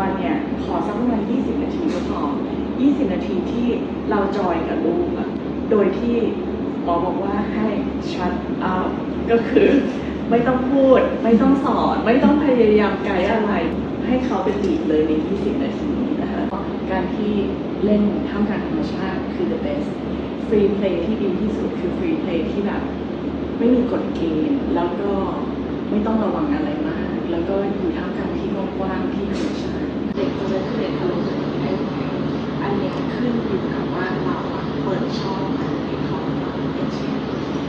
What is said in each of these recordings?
วันเนี่ยขอสักประมาณ20 นาทีก็พอ20 นาทีที่เราจอยกับลูกอะโดยที่หมอบอกว่าให้ shut up ก็คือไม่ต้องพูด ไม่ต้องสอน ไม่ต้องพยายามไกด์อะไร ให้เขาเป็นลีดเลยใน 20 นาทีนะคะการที่เล่นท่ามกลางธรรมชาติคือ the best free play ที่ดีที่สุดคือ free play ที่แบบ ไม่มีกฎเกณฑ์แล้วก็ไม่ต้องระวังอะไรมาก แล้วก็อยู่ท่ามกลางที่กว้างที่ธรรมชาติเด็กจะเล่นเรียนอารมณ์ได้ไหมอันนี้ขึ้นอยู่กับว่าเราเปิดช่องอะไรให้เขาอเปล่าอย่างเช่น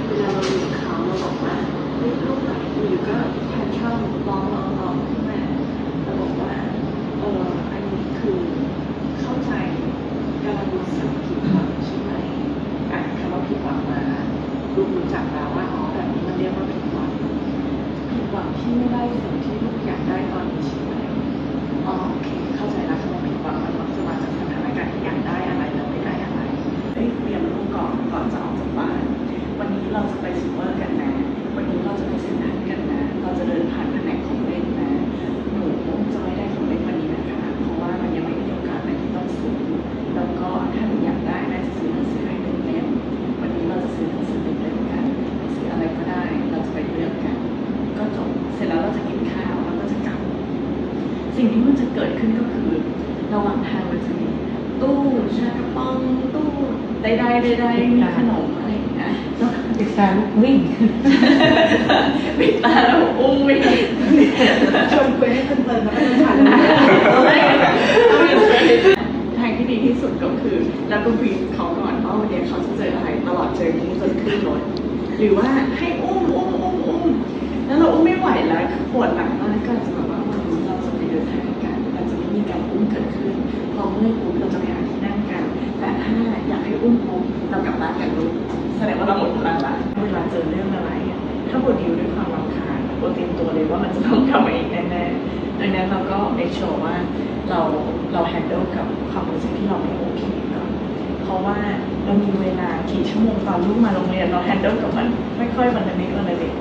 เวลาเราอยู่เขาเราบอกว่าเฮ้ยลูกไหนอยู่ก็แทนช่องร้องร้องร้องขึ้นมาเราบอกว่าเอออันนี้คือเข้าใจกำลังรู้สึกผิดหวังใช่ไหมอ่านคำว่าผิดหวังมาลูกรู้จักแล้วว่าอ๋อแบบนี้มันเรียกว่าผิดหวังผิดหวังที่ไม่ได้สิ่ง เราจะไปซูเปอร์กันนะ วันนี้เราจะไปซ็นทรัลกันนะ เราจะเดินผ่านแผนกของเล่นนะ หนูจะไม่ได้ของเล่นวันนี้นะคะ เพราะว่ามันยังไม่มีโอกาสอะไรที่ต้องซื้อ แล้วก็ถ้าหนูอยากได้น่าจะซื้อหนังสือให้หนึ่งเล่ม วันนี้เราจะซื้อหนังสือหนึ่งเล่มกันหนังสืออะไรก็ได้ เราจะไปเลือกกัน ก็จบ เสร็จแล้วเราจะกินข้าวแล้วก็จะกลับ สิ่งที่มันจะเกิดขึ้นก็คือ ระหว่างทางมันจะมีตู้ชากระป๋องตู้ใดๆใดๆมีขนมอะไร อย่างเงี้ยแล้วติดตาลูกวิ่งปิดตาแล้วอุ้มไม่ได้ชวนคุยให้เพลินๆแล้วก็จะถ่ายรูปทางที่ดีที่สุดก็คือเราก็บีบเขาก่อนว่าวันนี้เขาจะเจออะไรตลอดเจอนี้จนขึ้นรถหรือว่าให้อุ้มอุ้มอุ้มอุ้มแล้วเราอุ้มไม่ไหวแล้วคือปวดหลังมากก็อาจจะแบบว่าวันนี้เราจะไปเดินทางกันอาจจะไม่มีการอุ้มเกิดขึ้นพอเมื่อยปุ๊บเราจะไปหาที่นั่งกันแต่ถ้าอยากให้อุ้มปุ๊บเรากลับบ้านกันลูกแสดงว่าเราหมดพลัง ถ้าบทดิวด้วยความรำคาญบทเตรียมตัวเลยว่ามันจะต้องกลับมาอีกแน่ๆดังนั้นเราก็ make sure ว่าเราเรา handle กับความรู้สึกที่เราไม่โอเคก่อนเพราะว่าเรามีเวลากี่ชั่วโมงตอนลูกมาโรงเรียนเรา handle กับมันค่อยๆวันละนิดวันละนิด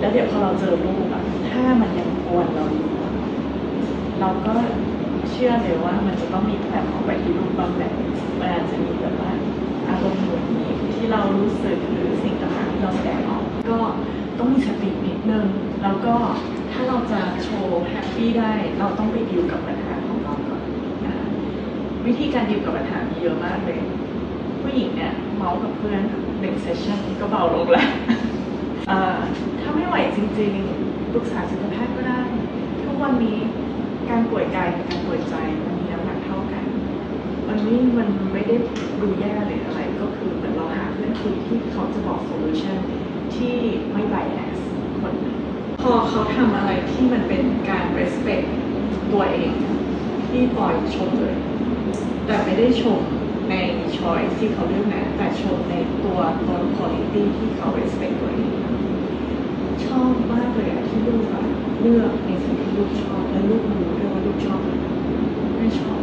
แล้วเดี๋ยวพอเราเจอลูกอะถ้ามันยังกวนเราอยู่เราก็เชื่อเลยว่ามันจะต้องมีแผนออกไปที่รูปบางแบบมันอาจจะมีแบบว่าอารมณ์หงุดหงิดที่เรารู้สึกหรือสิ่งต่างๆที่เราแสดงออก ก็ ต้องมีสตินิดนึง แล้วก็ถ้าเราจะโชว์แฮปปี้ได้ เราต้องไปดิวกับปัญหาของเราก่อนนะวิธีการดิวกับปัญหามีเยอะมากเลย ผู้หญิงเนี่ยเมาส์กับเพื่อนหนึ่งเซสชั่นก็เบาลงแล้วถ้าไม่ไหวจริงๆปรึกษาจิตแพทย์ก็ได้ ทุกวันนี้การป่วยกายกับการป่วยใจมันมีน้ำหนักเท่ากัน มันไม่มันไม่ได้ดูแย่หรืออะไร ก็คือเหมือนเราหาเพื่อนคุยที่เขาจะบอกโซลูชันที่ไม่ไบแอสคนหนึ่ง พอเขาทำอะไรที่มันเป็นการ respect ตัวเอง ที่ปล่อยชมเลย แต่ไม่ได้ชมใน choice ที่เขาเลือกนะแต่ชมในตัวตน quality ที่เขา respect ตัวเองชอบมากเลยอะที่ลูกอะเลือกในสิ่งที่ลูกชอบและลูกรู้ด้วยว่าลูกชอบอะไรไม่ชอบ